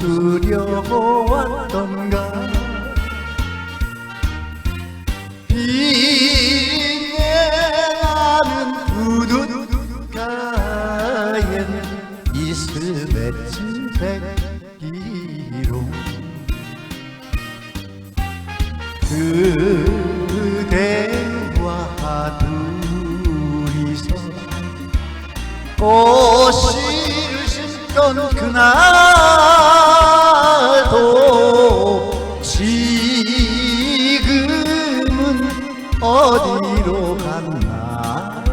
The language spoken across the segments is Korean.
웃으려고 왔던가. 비내나는 두둑가엔 이슬 맺힌 백기로. 그대와 둘이서 꽃을 심던 그날 어디로 갔나?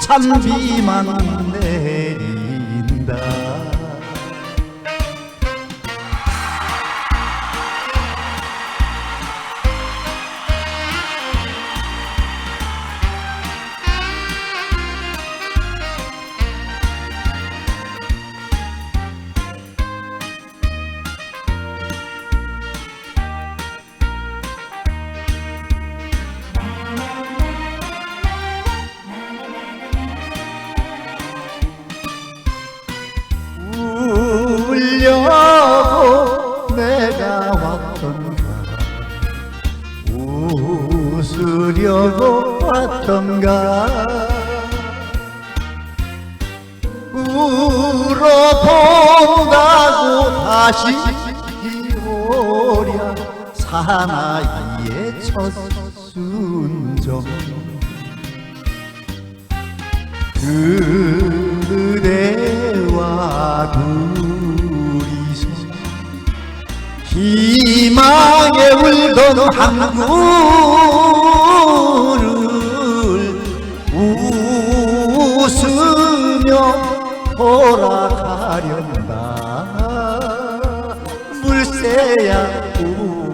찬비만 내린다 내가 왔던가 웃으려고 왔던가 울어본다고 다시 오랴 사나이의 첫 순정. 그 희망에 울던 항구를 웃으며 돌아가련다. 물새야 울어라